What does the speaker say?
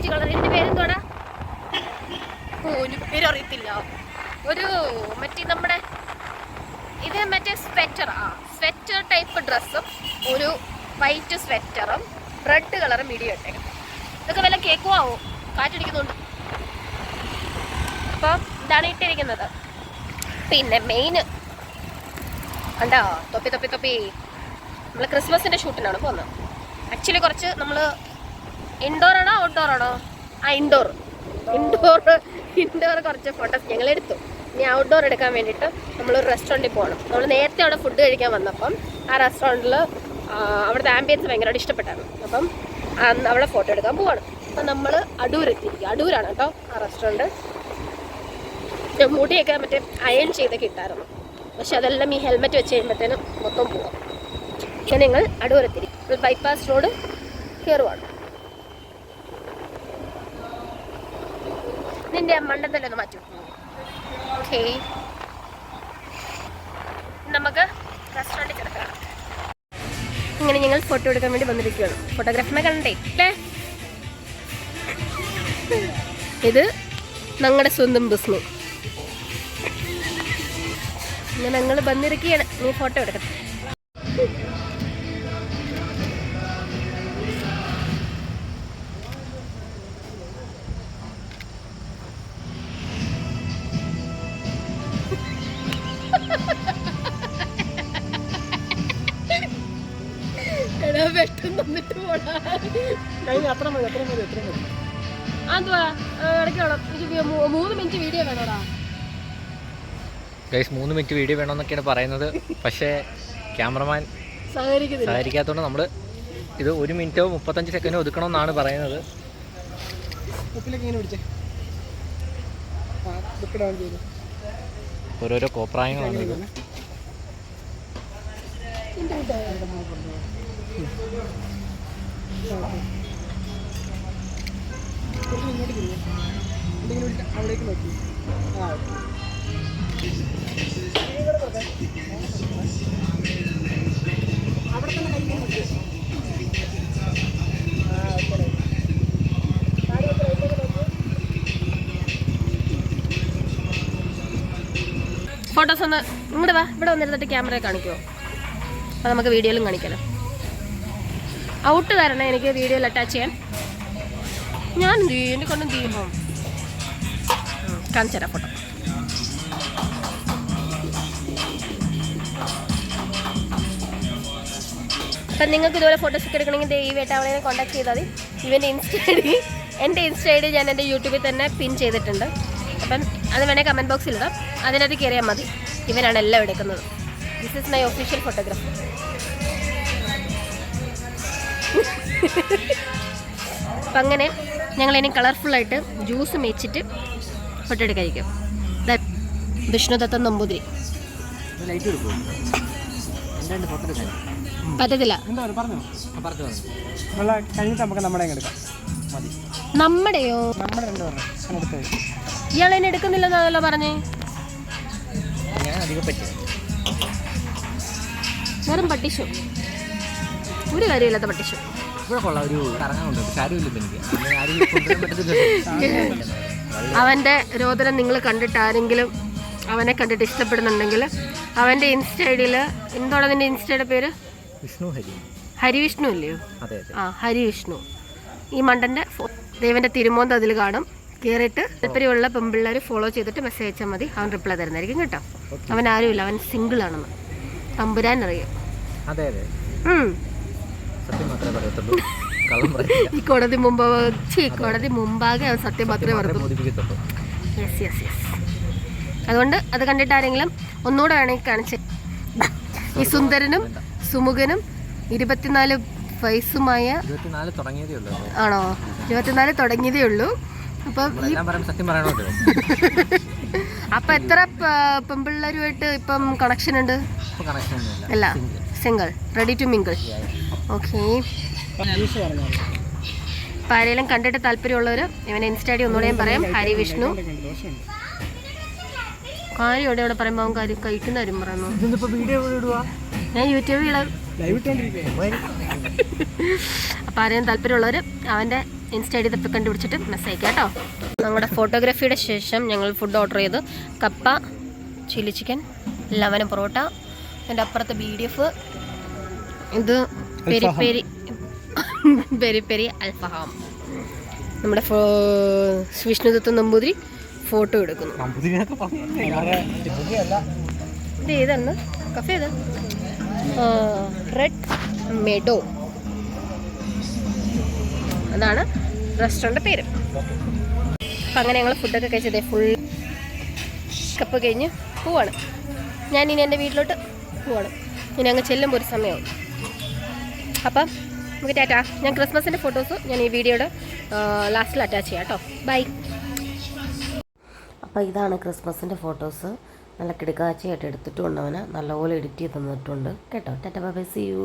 White colour ഇതിന്റെ പേരെന്തോടാ ഒരു പേര് അറിയത്തില്ല ഒരു മറ്റേ നമ്മുടെ ഇത് മറ്റേ സ്വെറ്റർ ആ സ്വെറ്റർ ടൈപ്പ് ഡ്രസ്സും ഒരു വൈറ്റ് സ്വെറ്ററും റെഡ് കളറും വീഡിയോ ഇട്ടേക്കാം. ഇതൊക്കെ വല്ല കേക്കും ആവോ കാറ്റടിക്കുന്നുണ്ട്. അപ്പം ഇതാണ് ഇട്ടിരിക്കുന്നത്. പിന്നെ മെയിൻ കണ്ടോ? തൊപ്പി തൊപ്പി തൊപ്പി. നമ്മൾ ക്രിസ്മസിന്റെ ഷൂട്ടിനാണ് പോകുന്നത് ആക്ച്വലി കുറച്ച് നമ്മൾ ഇൻഡോർ ആണോ ഔട്ട്ഡോർ ആണോ? ആ ഇൻഡോർ ഇൻഡോർ ഇൻഡോർ കുറച്ച് ഫോട്ടോസ് ഞങ്ങൾ എടുത്തു. ഇനി ഔട്ട്ഡോർ എടുക്കാൻ വേണ്ടിയിട്ട് ഒരു റെസ്റ്റോറന്റിൽ പോകണം. നമ്മൾ നേരത്തെ അവിടെ ഫുഡ് കഴിക്കാൻ വന്നപ്പം ആ റെസ്റ്റോറന്റിൽ അവിടുത്തെ ആംബിയൻസ് ഭയങ്കരമായിട്ട് ഇഷ്ടപ്പെട്ടായിരുന്നു. അപ്പം അവിടെ ഫോട്ടോ എടുക്കാൻ പോവാണ്. അപ്പം നമ്മൾ അടൂർ എത്തിയിരിക്കും അടൂരാണ് കേട്ടോ ആ റെസ്റ്റോറന്റ് മുടിയൊക്കെ മറ്റേ അയൺ ചെയ്തൊക്കെ ഇട്ടായിരുന്നു. പക്ഷെ അതെല്ലാം ഈ ഹെൽമെറ്റ് വെച്ച് കഴിയുമ്പോഴത്തേനും മൊത്തം പോവാം. ഞാൻ നിങ്ങൾ അടൂരെത്തിരിക്കും ബൈപ്പാസ് റോഡ് കയറുവാണ് നിന്റെ മണ്ടത്തല്ല ഒന്ന് മാറ്റൂ ഓക്കേ നമുക്ക് റെസ്റ്റോറന്റിൽ കിടക്കാം. ഇങ്ങനെ ഞങ്ങൾ ഫോട്ടോ എടുക്കാൻ വേണ്ടി വന്നിരിക്കുകയാണ്. ഫോട്ടോഗ്രാഫിനെ കണ്ടേ അല്ലേ? ഇത് ഞങ്ങളുടെ സ്വന്തം ബിസ്മി ഞങ്ങൾ വന്നിരിക്കുകയാണ്. നീ ഫോട്ടോ എടുക്കട്ടെ. വെട്ടം തന്നിട്ട് പോടാ. കഴിഞ്ഞ അത്ര മതി അത്ര മതി അത്ര മതി. അതുവാ ഇടയ്ക്ക് വേണം എനിക്ക് മൂ- മൂന്ന് മിനിറ്റ് വീഡിയോ വേണോടാ. ഗൈസ് മൂന്ന് മിനിറ്റ് വീഡിയോ വേണമെന്നൊക്കെയാണ് പറയുന്നത്. പക്ഷേ ക്യാമറമാൻ സഹകരിക്കാത്തോണ്ട് സഹകരിക്കാത്തതുകൊണ്ട് നമ്മൾ ഇത് ഒരു മിനിറ്റോ മുപ്പത്തഞ്ച് സെക്കൻഡോ ഒതുക്കണമെന്നാണ് പറയുന്നത്. ഓരോരോ കോപ്രായങ്ങളാണ് ഇത്. അവിടേക്ക് നോക്കി ആ അവിടെ തന്നെ ഫോട്ടോസ് ഒന്ന് ഇങ്ങോട്ട് വാ. ഇവിടെ വന്നിരുന്നിട്ട് ക്യാമറ കാണിക്കുമോ അപ്പം നമുക്ക് വീഡിയോയിലും കാണിക്കാലോ. ഔട്ട് തരണം എനിക്ക് വീഡിയോയിൽ അറ്റാച്ച് ചെയ്യാൻ. ഞാൻ എന്റെ കൊണ്ട് ദീപം കാണിച്ചു തരാം ഫോട്ടോ. അപ്പം നിങ്ങൾക്ക് ഇതുപോലെ ഫോട്ടോസ് ഒക്കെ എടുക്കണമെങ്കിൽ ഈ വേട്ടാവളെ കോൺടാക്ട് ചെയ്താൽ മതി. ഇവന്റെ ഇൻസ്റ്റ ഐ ഡി. എന്റെ ഇൻസ്റ്റ ഐ ഡി ഞാൻ എന്റെ യൂട്യൂബിൽ തന്നെ പിൻ ചെയ്തിട്ടുണ്ട്. അപ്പം അത് വേണേൽ കമന്റ് ബോക്സിൽ ഇടാം. അതിനകത്ത് കയറിയാൽ മതി. ഇവനാണ് എല്ലാം എടുക്കുന്നത്. This is my official photograph അപ്പം അങ്ങനെ ഞങ്ങൾ ഇനി കളർഫുള്ളായിട്ട് ജ്യൂസ് മേച്ചിട്ട് ഫോട്ടോ കഴിക്കും. വിഷ്ണുദത്ത നമ്പൂതിരി. പറ്റത്തില്ല. നമ്മുടെയോ? ഇയാൾ എന്നെ എടുക്കുന്നില്ലെന്നാണല്ലോ പറഞ്ഞേ. വെറും പട്ടിഷു ഒരു കാര്യമില്ലാത്ത പട്ടിച്ചു ഇവിടെ കൊള്ളാം ഒരു പക്ഷെ ആരുമില്ല എനിക്ക്. അവന്റെ രോദനം നിങ്ങൾ കണ്ടിട്ട് ആരെങ്കിലും അവനെ കണ്ടിട്ട് ഇഷ്ടപ്പെടുന്നുണ്ടെങ്കിൽ അവന്റെ ഇൻസ്റ്റ ഐ ഡിയിൽ എന്താണ് അതിന്റെ ഇൻസ്റ്റയുടെ പേര്? വിഷ്ണു ഹരി. ഹരിവിഷ്ണു അല്ലയോ ആ ഹരിവിഷ്ണു. ഈ മണ്ടന്റെ ദേവന്റെ തിരുമോന്ത അതിൽ കാണും. കയറിയിട്ട് താല്പര്യമുള്ള പെമ്പിള്ളേർ ഫോളോ ചെയ്തിട്ട് മെസ്സേജ് അയച്ചാൽ മതി. അവൻ റിപ്ലൈ തരുന്നതായിരിക്കും കേട്ടോ. അവൻ ആരുമില്ല അവൻ സിംഗിൾ ആണെന്ന്. തമ്പുരാൻ അറിയാം. അതെ അതെ. സത്യം മാത്രമേ പറയത്തുള്ളൂ. കള്ളം പറയില്ല ഈ കോടതി മുമ്പ് കോടതി മുമ്പാകെ അവൻ സത്യം മാത്രമേ പറഞ്ഞു ബോധിപ്പിക്കത്തുള്ളൂ യെസ് യെസ് യെസ് അതുകൊണ്ട് അത് കണ്ടിട്ട് ആരെങ്കിലും ഒന്നുകൂടെ വേണമെങ്കിൽ കാണിച്ച്. ഈ സുന്ദരനും സുമുഖനും ഇരുപത്തിനാല് വയസ്സുമായ ഇരുപത്തിനാല് തുടങ്ങിയതേ ഉള്ളൂ ആണോ? ഇരുപത്തിനാല് തുടങ്ങിയതേ ഉള്ളൂ. അപ്പം ഈ സത്യം അപ്പം എത്ര പെമ്പിള്ളരുമായിട്ട് ഇപ്പം കണക്ഷൻ ഉണ്ട്? അല്ല single ready to mingle okay. ആരെങ്കിലും കണ്ടിട്ട് താല്പര്യമുള്ളവർ ഇവൻ ഇൻസ്റ്റാഡി ഒന്നുകൂടെയും പറയാം. ഹരി വിഷ്ണു. കാര്യം എവിടെ ഇവിടെ പറയുമ്പോൾ അവൻ കാര്യം കഴിക്കുന്ന കാര്യം പറയുന്നു. ഞാൻ യൂട്യൂബിൽ അപ്പം അപ്പോൾ ആരെയും താല്പര്യമുള്ളവർ അവന്റെ ഇൻസ്റ്റാഡി തപ്പി കണ്ടുപിടിച്ചിട്ട് മെസ്സേജ് അയക്കാം കേട്ടോ. ഞങ്ങളുടെ ഫോട്ടോഗ്രാഫിയുടെ ശേഷം ഞങ്ങൾ ഫുഡ് ഓർഡർ ചെയ്ത്. കപ്പ ചില്ലി ചിക്കൻ ലവന പൊറോട്ട എന്റെ അപ്പുറത്തെ ബി ഡി എഫ് ഇത് പെരി പെരി. പെരി പെരി അൽഫഹാം. നമ്മുടെ വിഷ്ണുദത്ത നമ്പൂതിരി ഫോട്ടോ എടുക്കുന്നു. ഇത് ഏതാണ്? കഫേ ഏത്? Red meadow. അതാണ് റെസ്റ്റോറന്റ് പേര്. അപ്പം അങ്ങനെ ഞങ്ങൾ ഫുഡൊക്കെ കഴിച്ചത് ഫുൾ കപ്പ് കഴിഞ്ഞ് പോവാണ്. ഞാൻ ഇനി എന്റെ വീട്ടിലോട്ട് പോവാണ്. ഇനി അങ്ങ് ചെല്ലുമ്പോൾ ഒരു സമയമാവും. അപ്പം നമുക്ക് ടാറ്റാ. ഞാൻ ക്രിസ്മസിന്റെ ഫോട്ടോസ് ഞാൻ ഈ വീഡിയോയുടെ ലാസ്റ്റിൽ അറ്റാച്ച് ചെയ്യാം കേട്ടോ. ബൈ അപ്പോൾ ഇതാണ് ക്രിസ്മസിന്റെ ഫോട്ടോസ്. നല്ല കിടക്കാച്ചയായിട്ട് എടുത്തിട്ടുണ്ട് അവന്. നല്ലപോലെ എഡിറ്റ് ചെയ്ത് തന്നിട്ടുണ്ട്. കേട്ടോ. Tata by C U